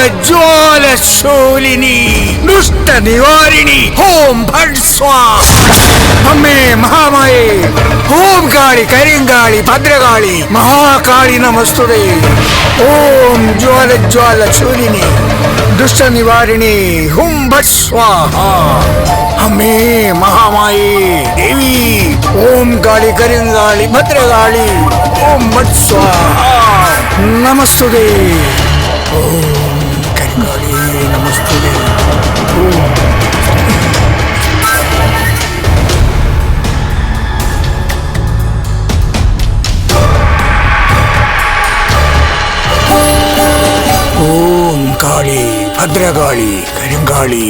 ജ്വാല ജ്വാല ശൂലിനി ദുഷ്ട നിവാരിണി ഹോം ഭട് സ്വാ അമ്മേ മഹാമായേ ഓം കാളി കരിങ്കാളി ഭദ്രകാളി മഹാകാളി നമസ്തുതേ ഓം ജ്വാല ജ്വാല ശൂലിനി ദുഷ്ട നിവാരിണി ഹും ഭട് സ്വാഹ അമ്മേ മഹാമായേ ദേവി ഓം കാളി കരിങ്കാളി ഭദ്രകാളി ഓം ഭട് സ്വാഹ നമസ്തുതേ കരിങ്കാളി നമസ്തേ ഓം കാളി ഭദ്രകാളി കരിങ്കാളി.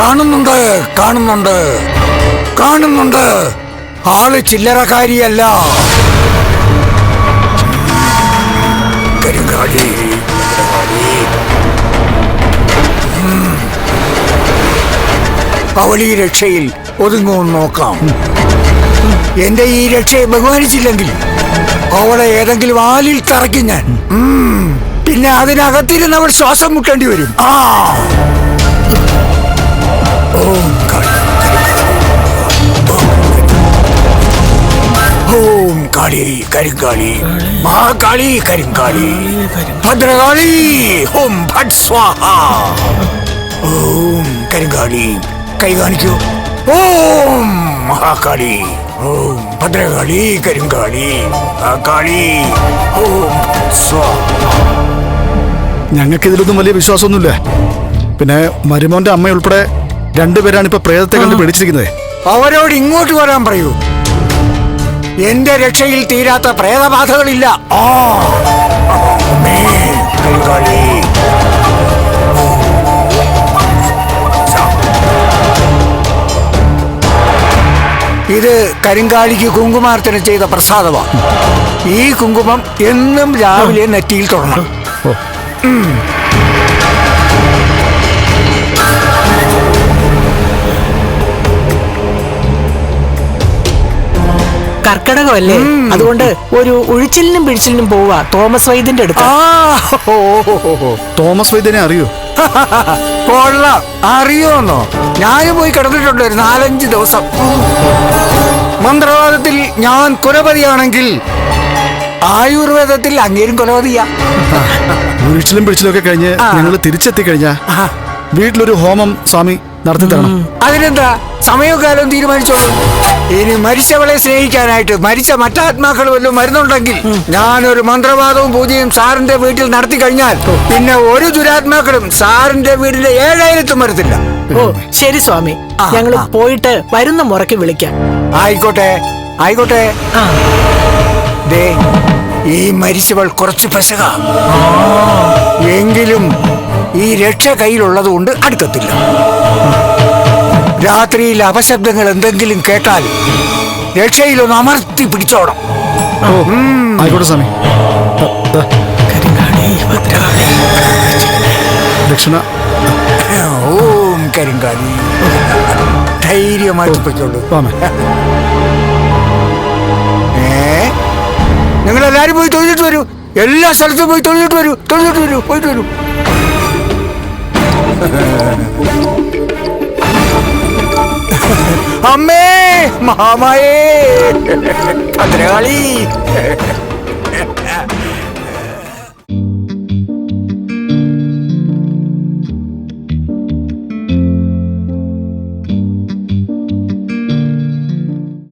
കാണുന്നുണ്ട് കാണുന്നുണ്ട്. കാണുന്നുണ്ട്. ആൾ ചില്ലറക്കാരിയല്ല ഈ രക്ഷയിൽ ഒതുങ്ങുമെന്ന് നോക്കാം. എന്റെ ഈ രക്ഷയെ ബഹുമാനിച്ചില്ലെങ്കിൽ അവളെ ഏതെങ്കിലും ആലിൽ തറയ്ക്കും ഞാൻ. പിന്നെ അതിനകത്തിരുന്ന് അവൾ ശ്വാസം മുട്ടേണ്ടി വരും. ആ. ഭദ്രകാളി. ഓം ഭട്ട് സ്വാഹ. ഓം കരിങ്കാളി. കൈ കാണിക്കൂ ഓം മഹാകാളി ഓം ഭദ്രകാളി കരിങ്കാളി മഹാകാളി ഓം ഭട്ട് ഞങ്ങൾക്കിതിലൊന്നും വലിയ വിശ്വാസമൊന്നുമില്ല പിന്നെ മരുമോന്റെ അമ്മ ഉൾപ്പെടെ രണ്ടുപേരാണ് ഇപ്പൊ പ്രേതത്തെ കണ്ട് പിടിച്ചിരിക്കുന്നത് അവരോട് ഇങ്ങോട്ട് വരാൻ പറയൂ എന്റെ രക്ഷയിൽ തീരാത്ത പ്രേതബാധകളില്ല ആ അമ്മേ, ഇത് കരിങ്കാളിക്ക് കുങ്കുമാർച്ചന ചെയ്ത പ്രസാദമാണ്. ഈ കുങ്കുമം എന്നും രാവിലെ നെറ്റിയിൽ തുടങ്ങണം ഓ. കർക്കിടകമല്ലേ? അതുകൊണ്ട് ഒരു ഒഴിച്ചിലിനും പിഴിച്ചിലിനും പോവാ തോമസ് വൈദ്യന്റെ അടുത്ത്. തോമസ് വൈദ്യനെ അറിയോ? കൊള്ളാം. അറിയോന്നോ ഞാനും പോയി കിടന്നിട്ടുണ്ട് ഒരു നാലഞ്ച് ദിവസം. മന്ത്രവാദത്തിൽ ഞാൻ കുലപതിയാണെങ്കിൽ ആയുർവേദത്തിൽ അങ്ങേരും കുലപതിയാ വീഴ്ചിലും പിടിച്ചിലും ഒക്കെ കഴിഞ്ഞ്. ഞങ്ങൾ തിരിച്ചെത്തി കഴിഞ്ഞ വീട്ടിലൊരു ഹോമം സ്വാമി നടത്തി തരണം. അതിനെന്താ? സമയവും കാലവും തീരുമാനിച്ചോളൂ. ഇനി മരിച്ചവളെ സ്നേഹിക്കാനായിട്ട് മരിച്ച മറ്റാത്മാക്കൾ വല്ലതും മരുന്നുണ്ടെങ്കിൽ ഞാനൊരു മന്ത്രവാദവും പൂജയും സാറിന്റെ വീട്ടിൽ നടത്തി കഴിഞ്ഞാൽ പിന്നെ ഒരു ദുരാത്മാക്കളും സാറിന്റെ വീടിന്റെ ഏഴായിരത്തും വരത്തില്ല. ഓ ശരി സ്വാമി. ഞങ്ങൾ പോയിട്ട് വരുന്ന മുറയ്ക്ക് വിളിക്കാം. ആയിക്കോട്ടെ ആയിക്കോട്ടെ. ദേ ഈ മരിച്ചവൾ കുറച്ച് പശക. എങ്കിലും ഈ രക്ഷ കയ്യിലുള്ളത് കൊണ്ട് അടുക്കത്തില്ല രാത്രിയിൽ അപശബ്ദങ്ങൾ എന്തെങ്കിലും കേട്ടാൽ രക്ഷയിലൊന്ന് അമർത്തി പിടിച്ചോണം. ഓ ആയിക്കോട്ടെ സ്വാമി. ദാ, ദാ, ദക്ഷിണ. ഓം കരിങ്കാലി ധൈര്യമായിട്ട് പൊയ്ക്കോളൂ. നിങ്ങൾ എല്ലാരും പോയി തൊഴിലിട്ട് വരൂ. എല്ലാ സ്ഥലത്തും പോയി തൊഴിലിട്ട് വരൂ. തൊഴിലിട്ട് വരൂ. പോയിട്ട് വരൂ. അമ്മേ മഹാമായേ. ഭദ്രകാളി.